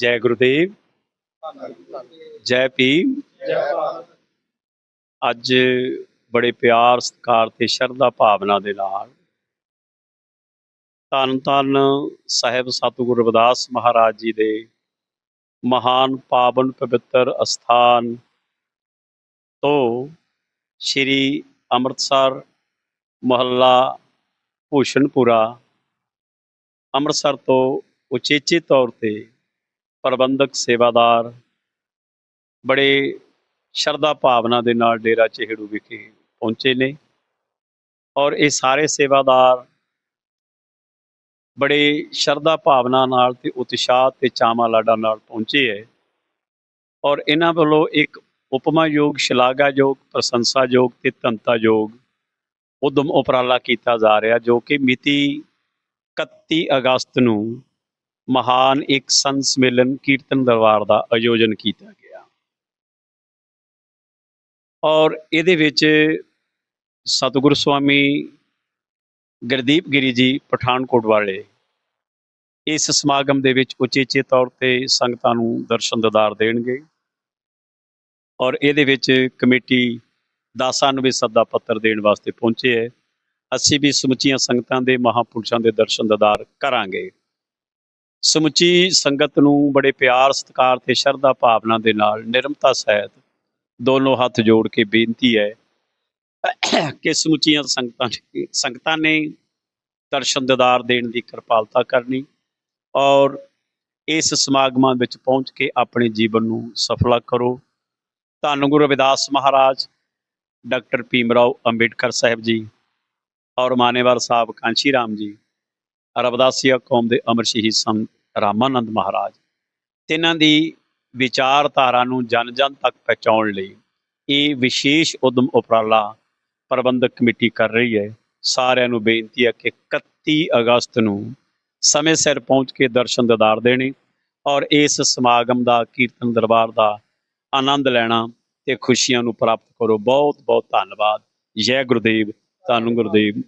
ਜੈ ਗੁਰਦੇਵ, ਜੈ ਭੀਮ। ਅੱਜ ਬੜੇ ਪਿਆਰ, ਸਤਿਕਾਰ ਤੇ ਸ਼ਰਧਾ ਭਾਵਨਾ ਦੇ ਨਾਲ ਧੰਨ ਧੰਨ ਸਾਹਿਬ ਸਤਿਗੁਰੂ ਰਵਿਦਾਸ ਮਹਾਰਾਜ ਜੀ ਦੇ ਮਹਾਨ ਪਾਵਨ ਪਵਿੱਤਰ ਅਸਥਾਨ ਤੋਂ ਸ੍ਰੀ ਅੰਮ੍ਰਿਤਸਰ ਮੁਹੱਲਾ ਭੂਸ਼ਣਪੁਰਾ ਅੰਮ੍ਰਿਤਸਰ ਤੋਂ ਉਚੇਚੇ ਤੌਰ ਤੇ ਪ੍ਰਬੰਧਕ ਸੇਵਾਦਾਰ ਬੜੇ ਸ਼ਰਧਾ ਭਾਵਨਾ ਦੇ ਨਾਲ ਡੇਰਾ ਚਿਹੜੂ ਵਿਖੇ ਪਹੁੰਚੇ ਨੇ ਔਰ ਇਹ ਸਾਰੇ ਸੇਵਾਦਾਰ ਬੜੇ ਸ਼ਰਧਾ ਭਾਵਨਾ ਨਾਲ ਤੇ ਉਤਸ਼ਾਹ ਤੇ ਚਾਵਾਂ ਲਾਡਾਂ ਨਾਲ ਪਹੁੰਚੇ ਹੈ ਔਰ ਇਹਨਾਂ ਵੱਲੋਂ ਇੱਕ ਉਪਮਾਯੋਗ, ਸ਼ਲਾਘਾਯੋਗ, ਪ੍ਰਸ਼ੰਸਾਯੋਗ ਤੇ ਧੰਤਾਯੋਗ ਉਦਮ ਉਪਰਾਲਾ ਕੀਤਾ ਜਾ ਰਿਹਾ ਜੋ ਕਿ ਮਿਤੀ 31 ਅਗਸਤ ਨੂੰ ਮਹਾਨ ਇੱਕ ਸੰਤ ਸੰਮੇਲਨ ਕੀਰਤਨ ਦਰਬਾਰ ਦਾ ਆਯੋਜਨ ਕੀਤਾ ਗਿਆ। ਔਰ ਇਹਦੇ ਵਿੱਚ ਸਤਿਗੁਰੂ ਸਵਾਮੀ ਗੁਰਦੀਪ ਗਿਰੀ ਜੀ ਪਠਾਨਕੋਟ ਵਾਲੇ ਇਸ ਸਮਾਗਮ ਦੇ ਵਿੱਚ ਉਚੇਚੇ ਤੌਰ ਤੇ ਸੰਗਤਾਂ ਨੂੰ ਦਰਸ਼ਨ ਦਿਦਾਰ ਦੇਣਗੇ ਔਰ ਇਹਦੇ ਵਿੱਚ ਕਮੇਟੀ ਦਾਸਾਂ ਨੂੰ ਵੀ ਸੱਦਾ ਪੱਤਰ ਦੇਣ ਵਾਸਤੇ ਪਹੁੰਚੇ ਹੈ। ਅਸੀਂ ਵੀ ਸਮੁੱਚੀਆਂ ਸੰਗਤਾਂ ਦੇ ਮਹਾਪੁਰਸ਼ਾਂ ਦੇ ਦਰਸ਼ਨ ਦਿਦਾਰ ਕਰਾਂਗੇ। ਸਮੁੱਚੀ ਸੰਗਤ ਨੂੰ ਬੜੇ ਪਿਆਰ, ਸਤਿਕਾਰ ਤੇ ਸ਼ਰਧਾ ਭਾਵਨਾ ਦੇ ਨਾਲ ਨਿਰਮਤਾ ਸਹਿਤ ਦੋਨੋਂ ਹੱਥ ਜੋੜ ਕੇ ਬੇਨਤੀ ਹੈ ਕਿ ਸਮੁੱਚੀਆਂ ਸੰਗਤਾਂ ਸੰਗਤਾਂ ਨੇ ਦਰਸ਼ਨ ਦਿਦਾਰ ਦੇਣ ਦੀ ਕਿਰਪਾਲਤਾ ਕਰਨੀ ਔਰ ਇਸ ਸਮਾਗਮਾਂ ਵਿੱਚ ਪਹੁੰਚ ਕੇ ਆਪਣੇ ਜੀਵਨ ਨੂੰ ਸਫਲਾ ਕਰੋ। ਧੰਨ ਗੁਰੂ ਰਵਿਦਾਸ ਮਹਾਰਾਜ, ਡਾਕਟਰ ਭੀਮ ਰਾਓ ਅੰਬੇਡਕਰ ਸਾਹਿਬ ਜੀ ਔਰ ਮਾਨੇਵਾਲ ਸਾਹਿਬ ਕਾਂਸ਼ੀ ਰਾਮ ਜੀ। ਰਵਦਾਸੀਆ ਕੌਮ ਦੇ ਅਮਰ ਸ਼ਹੀਦ ਸੰਤ ਰਾਮਾਨੰਦ ਮਹਾਰਾਜ। ਤਿੰਨਾਂ ਦੀ ਵਿਚਾਰਧਾਰਾ ਨੂੰ ਜਨ ਜਨ ਤੱਕ ਪਹੁੰਚਾਉਣ ਲਈ ਇਹ ਵਿਸ਼ੇਸ਼ ਉਦਮ ਉਪਰਾਲਾ ਪ੍ਰਬੰਧਕ ਕਮੇਟੀ ਕਰ ਰਹੀ ਹੈ। ਸਾਰਿਆਂ ਨੂੰ ਬੇਨਤੀ ਹੈ ਕਿ 31 ਅਗਸਤ ਨੂੰ ਸਮੇਂ ਸਿਰ ਪਹੁੰਚ ਕੇ ਦਰਸ਼ਨ ਦਿਦਾਰ ਦੇਣੇ ਔਰ ਇਸ ਸਮਾਗਮ ਦਾ ਕੀਰਤਨ ਦਰਬਾਰ ਦਾ ਆਨੰਦ ਲੈਣਾ ਤੇ ਖੁਸ਼ੀਆਂ ਨੂੰ ਪ੍ਰਾਪਤ ਕਰੋ। ਬਹੁਤ ਬਹੁਤ ਧੰਨਵਾਦ। ਜੈ ਗੁਰਦੇਵ। ਧੰਨ ਗੁਰਦੇਵ।